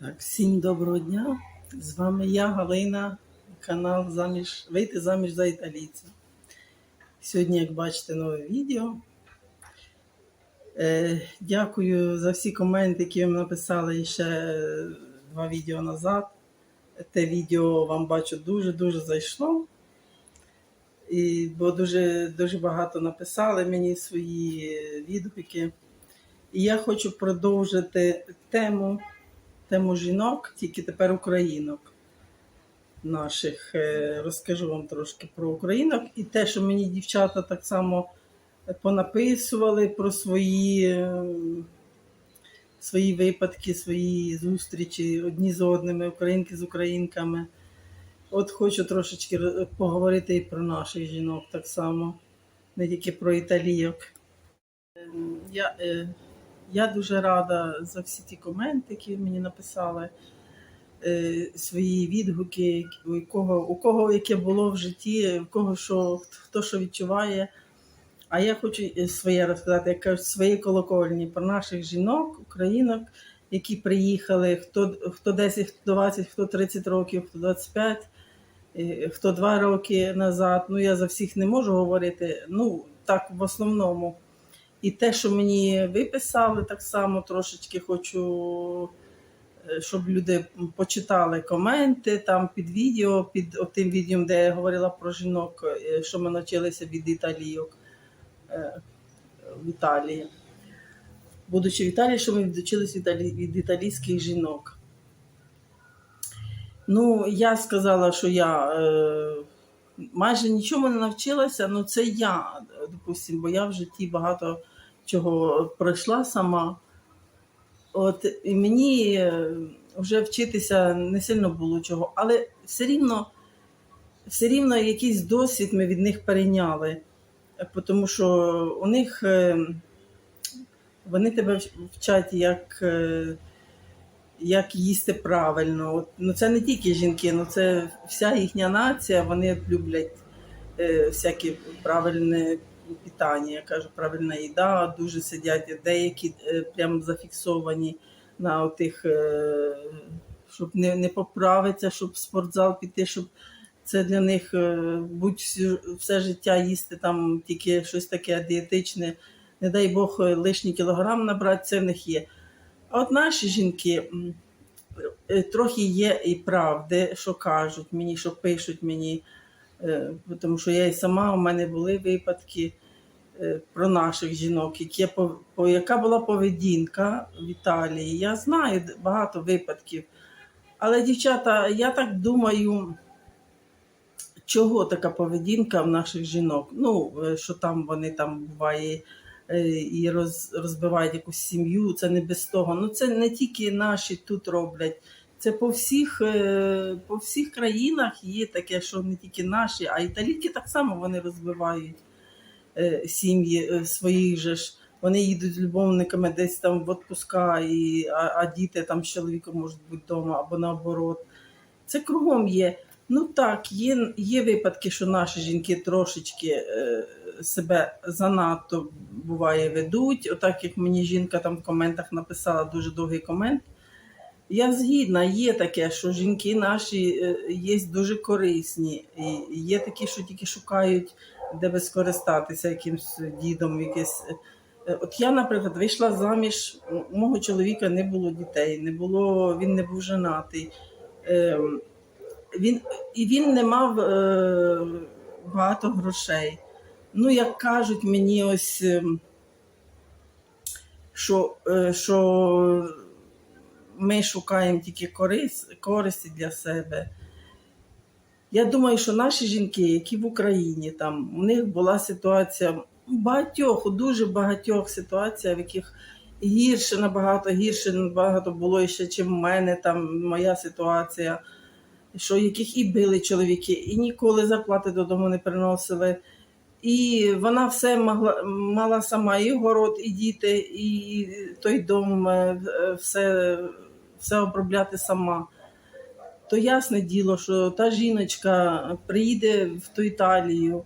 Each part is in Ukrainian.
Так, всім доброго дня. З вами я, Галина, канал заміж, Вийти заміж за італійця. Сьогодні, як бачите, нове відео. Е, дякую за всі коменти, які ви написали ще два відео назад. Те відео вам бачу дуже-дуже зайшло. І, бо дуже, дуже багато написали мені свої відгуки. І я хочу продовжити тему тему жінок, тільки тепер українок наших. Е, Розкажу вам трошки про українок і те, що мені дівчата так само понаписували про свої, е, свої випадки, свої зустрічі одні з одними, українки з українками. От хочу трошечки поговорити і про наших жінок так само, не тільки про італійок. Ем, Я, е, я дуже рада за всі ті коменти, які мені написали, е, свої відгуки, у кого, у кого яке було в житті, у кого що, хто що відчуває. А я хочу е, своє розказати, як кажуть, свої колокольні про наших жінок, українок, які приїхали, хто, хто 10, хто 20, хто 30 років, хто 25, е, хто 2 роки назад. Ну, я за всіх не можу говорити. Ну, так, в основному. І те, що мені виписали, так само трошечки хочу, е, щоб люди почитали коменти там під відео, під тим відео, де я говорила про жінок, е, що ми навчилися від італійок е, в Італії. Будучи в Італії, що ми відучилися від, італійських жінок. Ну, я сказала, що я е, майже нічому не навчилася, ну це я, допустим, бо я в житті багато чого пройшла сама. От і мені е, вже вчитися не сильно було чого, але все рівно, все рівно якийсь досвід ми від них перейняли. Тому що у них е, вони тебе вчать, як, е, як їсти правильно. От, ну, це не тільки жінки, ну це вся їхня нація, вони люблять е, всякі правильне питання. Я кажу, правильна їда, дуже сидять деякі е, прям зафіксовані на тих, е, щоб не, не поправитися, щоб в спортзал піти, щоб це для них е, будь все життя їсти там тільки щось таке дієтичне. Не дай Бог лишній кілограм набрати, це в них є. А от наші жінки трохи є і правди, що кажуть мені, що пишуть мені. Е, тому що я і сама у мене були випадки е, про наших жінок, які яка була поведінка в Італії. Я знаю багато випадків. Але, дівчата, я так думаю, чого така поведінка в наших жінок? Ну, е, що там вони там буває і роз, розбивають якусь сім'ю, це не без того. Ну, це не тільки наші тут роблять. Це по всіх, е, по всіх країнах є таке, що не тільки наші, а італійки так само вони розбивають е, сім'ї е, своїх же ж. Вони їдуть з любовниками десь там в відпуска, і, а, а діти там з чоловіком можуть бути вдома або наоборот. Це кругом є. Ну так, є, є випадки, що наші жінки трошечки е, себе занадто буває ведуть. Отак як мені жінка там в коментах написала дуже довгий комент. Я згідна, є таке, що жінки наші е, є дуже корисні. І є такі, що тільки шукають, де би скористатися якимсь дідом. Якесь. е, От я, наприклад, вийшла заміж, у мого чоловіка не було дітей, не було, він не був женатий. Ем, Він, і він не мав е, багато грошей. Ну, як кажуть мені, ось ем, що, що ми шукаємо тільки корис, користі для себе. Я думаю, що наші жінки, які в Україні, там у них була ситуація у багатьох, у дуже багатьох ситуаціях, в яких гірше, набагато гірше, набагато було ще, чим в мене, там моя ситуація, що яких і били чоловіки, і ніколи зарплати додому не приносили. І вона все могла, мала сама і город, і діти, і той дом, е, е, все, все обробляти сама. То ясне діло, що та жіночка приїде в ту Італію,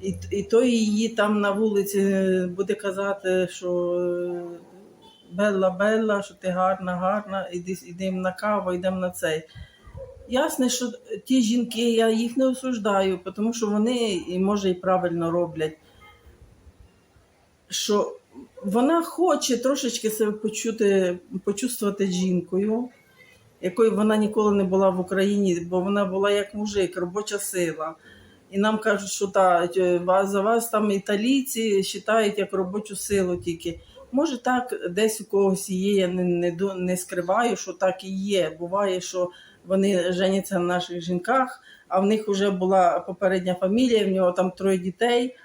і, і той її там на вулиці буде казати, що е, Белла, Белла, що ти гарна, гарна, іди, йдемо на каву, йдемо на цей. Ясно, що ті жінки, я їх не осуждаю, тому що вони, і може, і правильно роблять. Що вона хоче трошечки себе почути, почувствувати жінкою, якою вона ніколи не була в Україні, бо вона була як мужик, робоча сила. І нам кажуть, що та, е, за вас там італійці вважають як робочу силу тільки. Може, так десь у когось є, я не, не, не скриваю, що так і є. Буває, що вони женяться на наших жінках, а в них вже була попередня фамілія, в нього там троє дітей,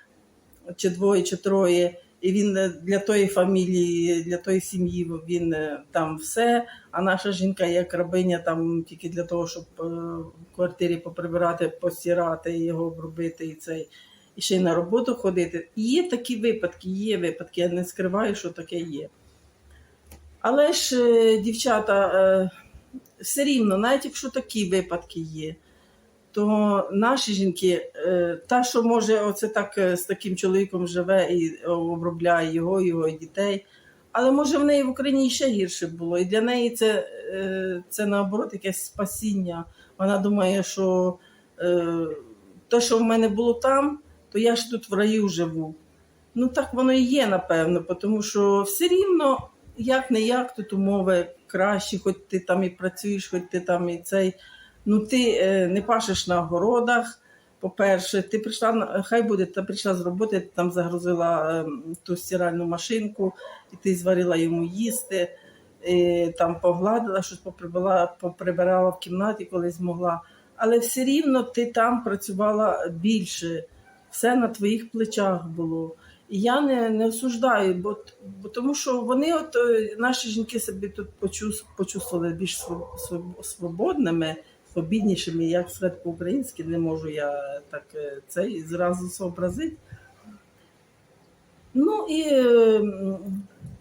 чи двоє, чи троє. І він е, для тої фамілії, для тої сім'ї він е, там все. А наша жінка як рабиня там тільки для того, щоб е, в квартирі поприбирати, постирати, його обробити і цей. І ще й на роботу ходити. І Є такі випадки, є випадки, я не скриваю, що таке є. Але ж, дівчата, все рівно, навіть якщо такі випадки є, то наші жінки, е, та, що може оце так е, з таким чоловіком живе і обробляє його, його дітей, але може в неї в Україні ще гірше було. І для неї це, е, це наоборот якесь спасіння. Вона думає, що е, те, що в мене було там, то я ж тут в раю живу. Ну так воно і є, напевно, тому що все рівно, як не як, тут умови кращі, хоч ти там і працюєш, хоч ти там і цей. Ну ти е, не пашеш на городах. По-перше, ти прийшла хай буде, ти прийшла з роботи, ти там загрузила е, ту стиральну машинку, і ти зварила йому їсти, і, там погладила, щось поприбирала, поприбирала в кімнаті, коли змогла. Але все рівно ти там працювала більше, все на твоїх плечах було. Я не, не осуждаю, бо, бо тому що вони, от е, наші жінки собі тут почувствували більш своб- своб- свободними, свобіднішими, як сказати по-українськи, не можу я так е, це зразу зобразити. Ну і,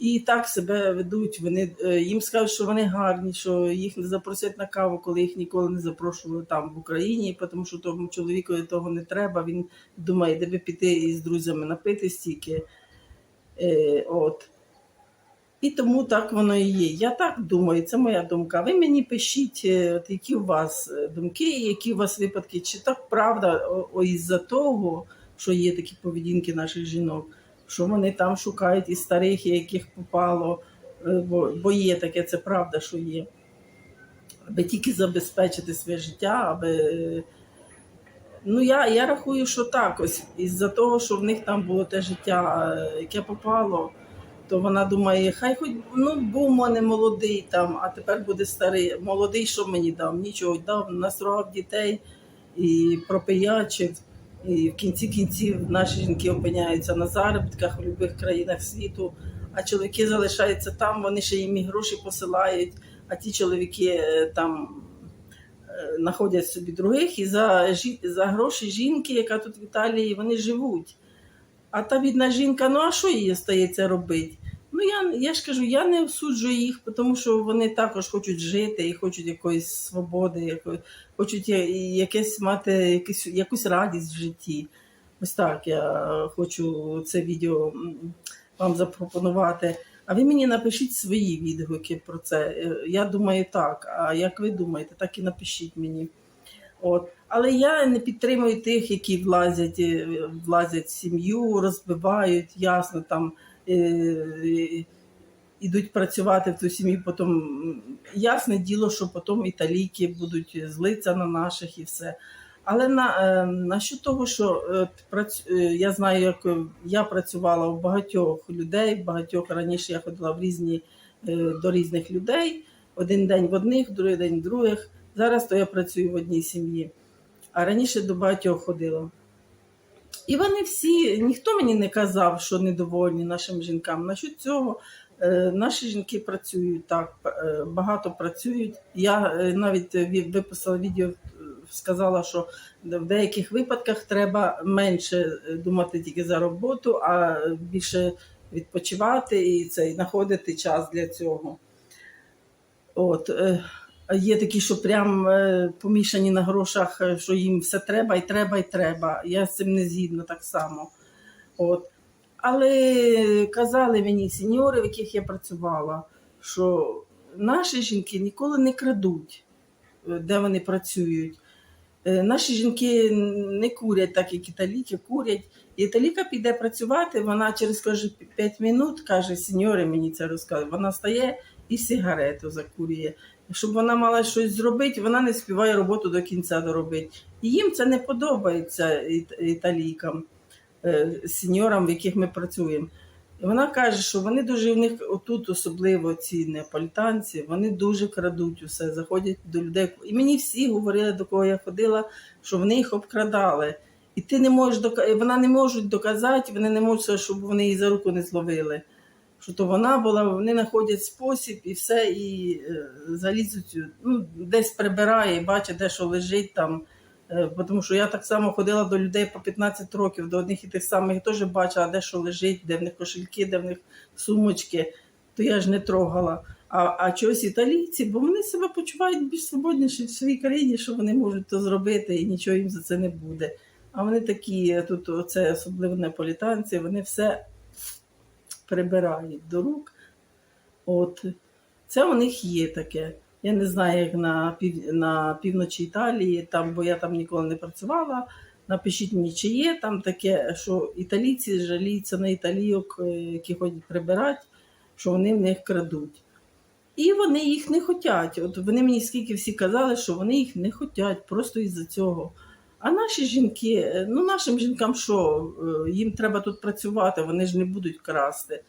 і так себе ведуть. Вони, е, їм скажуть, що вони гарні, що їх не запросять на каву, коли їх ніколи не запрошували там в Україні, тому що тому чоловікові того не треба. Він думає, де би піти із друзями напити стільки. Е, от. І тому так воно і є. Я так думаю, це моя думка. Ви мені пишіть, е, от які у вас е, думки, які у вас випадки, чи так правда, із-за того, що є такі поведінки наших жінок, що вони там шукають і старих, яких попало, е, бо, бо є таке, це правда, що є. Аби тільки забезпечити своє життя, аби. е, Ну, я, я рахую, що так ось. Із-за того, що в них там було те життя, е, яке попало, то вона думає, хай хоч ну, був у мене молодий там, а тепер буде старий. Молодий, що мені дав? Нічого дав, насрогав дітей і пропиячив. І в кінці кінців наші жінки опиняються на заробітках в будь-яких країнах світу, а чоловіки залишаються там, вони ще їм і гроші посилають, а ті чоловіки е, там е, знаходять собі других і за, за гроші жінки, яка тут в Італії, вони живуть. А та бідна жінка, ну а що їй стається робити? Ну я, я ж кажу, я не осуджую їх, тому що вони також хочуть жити і хочуть якоїсь свободи, якої, хочуть якесь мати якусь, якусь радість в житті. Ось так я хочу це відео вам запропонувати. А ви мені напишіть свої відгуки про це. Е, Я думаю так. А як ви думаєте, так і напишіть мені. От. Але я не підтримую тих, які влазять, е, влазять в сім'ю, розбивають, ясно, там ідуть працювати в ту сім'ю, потім ясне діло, що потім італійки будуть злитися на наших і все. Але на, е, на що того, що е, е, я знаю, як е, я працювала у багатьох людей, багатьох раніше я ходила в різні, е, до різних людей. Один день в одних, другий день в других. Зараз то я працюю в одній сім'ї, а раніше до багатьох ходила. І вони всі, ніхто мені не казав, що недовольні нашим жінкам. Насчет цього е, наші жінки працюють так, е, багато працюють. Я е, навіть виписала відео, сказала, що в деяких випадках треба менше думати тільки за роботу, а більше відпочивати і це, і знаходити час для цього. От, є такі, що прям е, помішані на грошах, е, що їм все треба, і треба, і треба. Я з цим не згідна так само. От. Але казали мені сеньори, в яких я працювала, що наші жінки ніколи не крадуть, е, де вони працюють. Е, Наші жінки не курять так, як італійки курять. І італійка піде працювати, вона через каже, 5 минут каже, сеньори мені це розказує. Вона стає і сигарету закурює. Щоб вона мала щось зробити, вона не співає роботу до кінця доробити. І їм це не подобається італійкам, е, сеньорам, в яких ми працюємо. Вона каже, що вони дуже в них отут, особливо ці неаполітанці, вони дуже крадуть усе, заходять до людей. І мені всі говорили, до кого я ходила, що вони їх обкрадали. І ти не можеш вона не можуть доказати, вони не можуть, щоб вони її за руку не зловили. Що то вона була, вони знаходять спосіб і все, і е, залізуть, ну, десь прибирає, і бачить, де що лежить там. Е, Тому що я так само ходила до людей по 15 років, до одних і тих самих, теж бачила, де що лежить, де в них кошельки, де в них сумочки, то я ж не трогала. А, а чогось італійці, бо вони себе почувають більш свободніше в своїй країні, що вони можуть то зробити і нічого їм за це не буде. А вони такі, тут оце особливо неаполітанці, вони все прибирають до рук. От. Це у них є таке. Я не знаю, як на, пів... на півночі Італії, там, бо я там ніколи не працювала. Напишіть мені, чи є там таке, що італійці жаліються на італійок, е, які ходять прибирати, що вони в них крадуть. І вони їх не хочуть. От вони мені скільки всі казали, що вони їх не хочуть просто із-за цього. А наші жінки, е, ну нашим жінкам що? Е, Їм треба тут працювати, вони ж не будуть красти.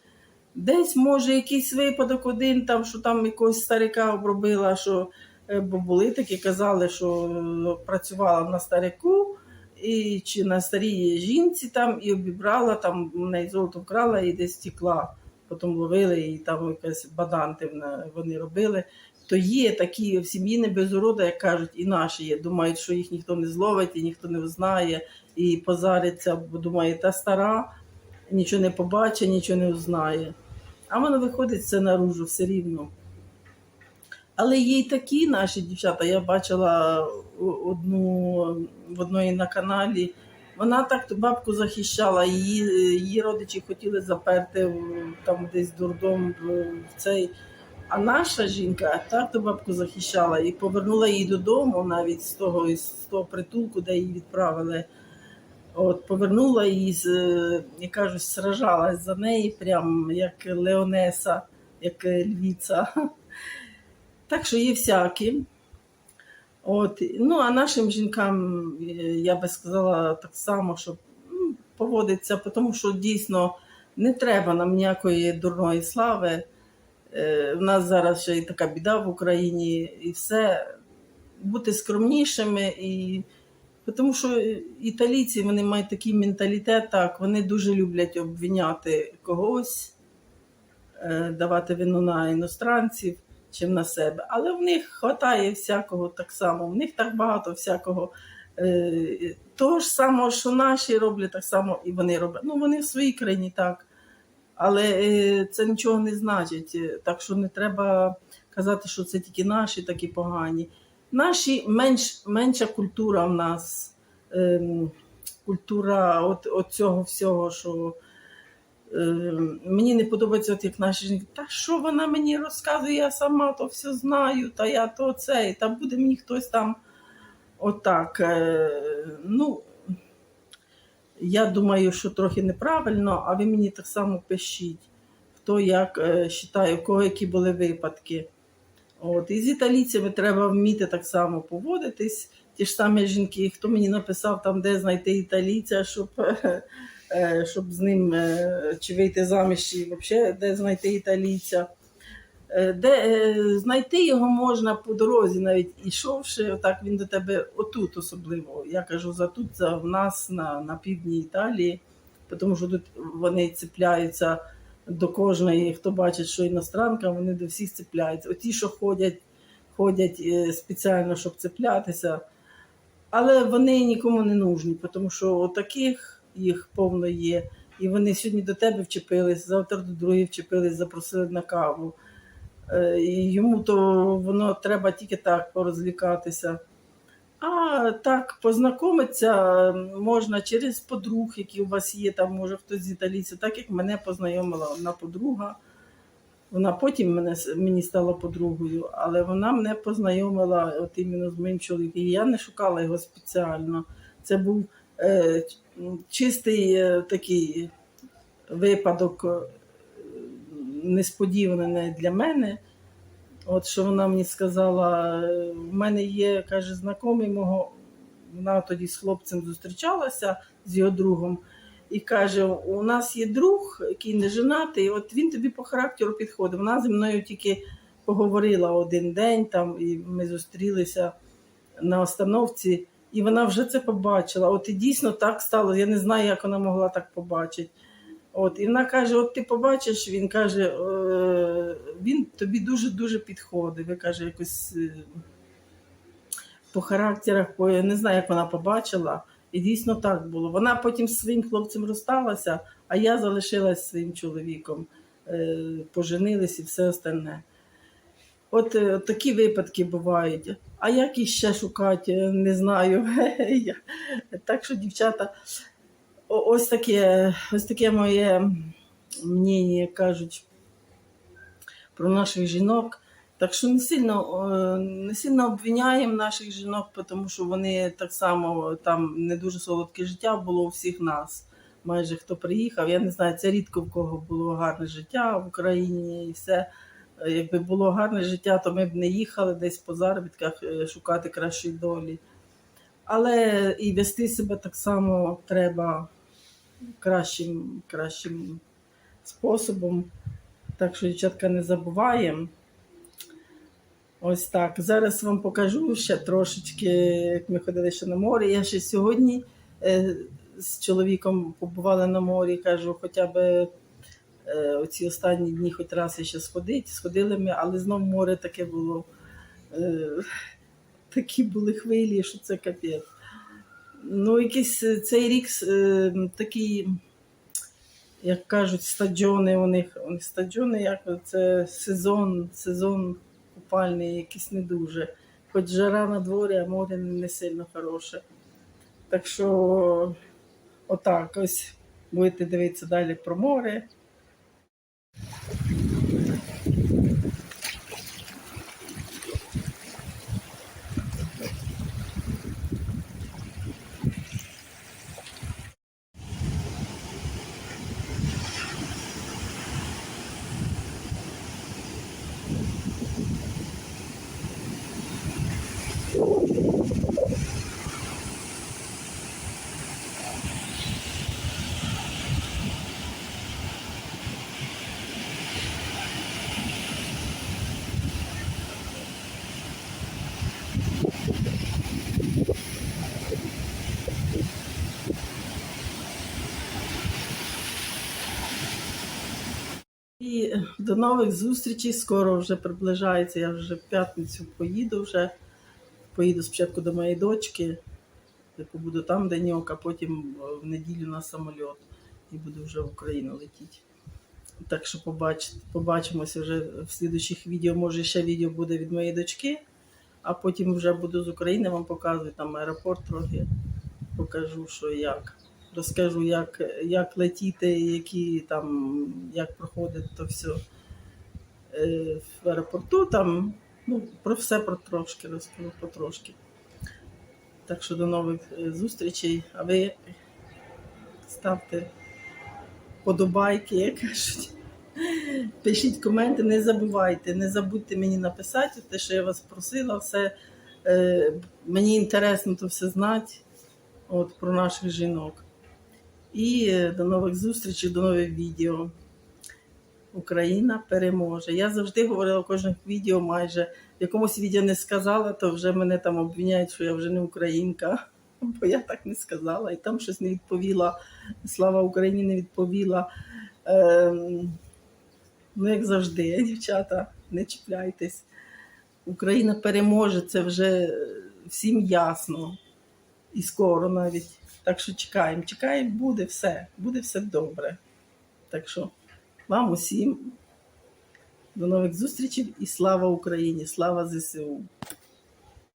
Десь може якийсь випадок один, там, що там якогось старика обробила, що е, бо були такі, казали, що працювала на старику і, чи на старій жінці там і обібрала, там в неї золото вкрала і десь тікла. Потім ловили і там якась баданти вони робили. То є такі в сім'ї не без урода, як кажуть, і наші є. Думають, що їх ніхто не зловить, і ніхто не узнає, і позариться, бо думає, та стара, нічого не побачить, нічого не узнає. А воно виходить все наружу все рівно. Але є й такі наші дівчата. Я бачила одну в одної на каналі. Вона так бабку захищала, її, її родичі хотіли заперти там десь дурдом в цей. А наша жінка так ту бабку захищала і повернула її додому навіть з того, з того притулку, де її відправили. От повернула її, з, е, як кажуть, сражалась за неї, прям як Леонеса, як львіця. Так що є всякі. От, ну, а нашим жінкам, е, я би сказала так само, що ну, поводиться, тому що дійсно не треба нам ніякої дурної слави. Е, У нас зараз ще й така біда в Україні, і все бути скромнішими і тому що італійці вони мають такий менталітет, так, вони дуже люблять обвиняти когось, е, давати вину на іностранців чим на себе. Але в них вистачає всякого так само, в них так багато всякого. е, Того ж самого, що наші роблять, так само і вони роблять. Ну, вони в своїй країні так. Але е, це нічого не значить. Е, Так що не треба казати, що це тільки наші такі погані. Наші менш, менша культура в нас, ем, культура от, от цього всього, що ем, мені не подобається, от як наші жінки, та що вона мені розказує, я сама то все знаю, та я то це, та буде мені хтось там отак. Е, ну, я думаю, що трохи неправильно, а ви мені так само пишіть, хто як е, вважає, у кого які були випадки. От, і з італійцями треба вміти так само поводитись. Ті ж самі жінки, хто мені написав, там, де знайти італійця, щоб, е, е, щоб з ним е, чи вийти заміж, чи взагалі де знайти італійця. Е, Де е, знайти його можна по дорозі, навіть ішовши, отак він до тебе отут особливо. Я кажу за тут, за в нас на, на півдні Італії, тому що тут вони цепляються до кожної, хто бачить, що іностранка, вони до всіх цепляються. Оті, що ходять, ходять е, спеціально, щоб цеплятися, але вони нікому не нужні, тому що таких їх повно є. І вони сьогодні до тебе вчепились, завтра до другої вчепились, запросили на каву. Е, йому то воно треба тільки так порозлікатися. А так, познайомитися можна через подруг, які у вас є, там може хтось з італійців, так як мене познайомила одна подруга. Вона потім мене, мені стала подругою, але вона мене познайомила от іменно з моїм чоловіком. Я не шукала його спеціально. Це був е, чистий е, такий випадок, е, несподіваний для мене. От що вона мені сказала, в мене є, каже, знайомий мого, вона тоді з хлопцем зустрічалася з його другом, і каже: у нас є друг, який не женатий, от він тобі по характеру підходить. Вона зі мною тільки поговорила один день, там, і ми зустрілися на остановці, і вона вже це побачила. От і дійсно так стало. Я не знаю, як вона могла так побачити. От, і вона каже: От ти побачиш, він каже, е, він тобі дуже-дуже підходить. Ви каже, якось е, по характерах, по я не знаю, як вона побачила. І дійсно так було. Вона потім з своїм хлопцем розсталася, а я залишилась своїм чоловіком, е, поженились і все остальне. От такі випадки бувають. А як їх ще шукати, не знаю. Так що, дівчата, ось таке, ось таке моє мнення, кажуть, про наших жінок. Так що не сильно, не сильно обвиняємо наших жінок, тому що вони так само там не дуже солодке життя було у всіх нас. Майже хто приїхав. Я не знаю, це рідко в кого було гарне життя в Україні і все. Якби було гарне життя, то ми б не їхали десь по заробітках е, шукати кращої долі. Але і вести себе так само треба кращим, кращим способом. Так що, дівчатка, не забуваємо. Ось так. Зараз вам покажу ще трошечки, як ми ходили ще на море. Я ще сьогодні е, з чоловіком побувала на морі, кажу, хоча б е, оці останні дні хоч раз ще сходити. Сходили ми, але знов море таке було. Е, такі були хвилі, що це капець. Ну, якийсь е, цей рік е, такий, як кажуть, стадіони у них, у них стадіони, як це сезон, сезон купальний, якийсь не дуже. Хоч жара на дворі, а море не сильно хороше. Так що, отак, ось будете дивитися далі про море. І нових зустрічей. Скоро вже приближається. Я вже в п'ятницю поїду вже. Поїду спочатку до моєї дочки, побуду там деньок, а потім е, в неділю на самоліт і буду вже в Україну летіти. Так що побач, побачимося вже в слідучих відео. Може, ще відео буде від моєї дочки, а потім вже буду з України вам показувати там аеропорт трохи. Покажу, що як. Розкажу, як, як летіти, які там, як проходить то все в аеропорту. Там, ну, про все про трошки розкажу потрошки. Так що до нових е, зустрічей. А ви ставте подобайки, як кажуть. Пишіть коменти, не забувайте, не забудьте мені написати те, що я вас просила. Все, е, мені інтересно то все знати от, про наших жінок. І е, до нових зустрічей, до нових відео. Україна переможе. Я завжди говорила в кожних відео майже. В якомусь відео не сказала, то вже мене там обвиняють, що я вже не українка. Бо я так не сказала. І там щось не відповіла. Слава Україні не відповіла. Ем, ну, як завжди, дівчата, не чіпляйтесь. Україна переможе, це вже всім ясно. І скоро навіть. Так що чекаємо, чекаємо, буде все, буде все добре. Так що вам усім до нових зустрічей і слава Україні! Слава ЗСУ!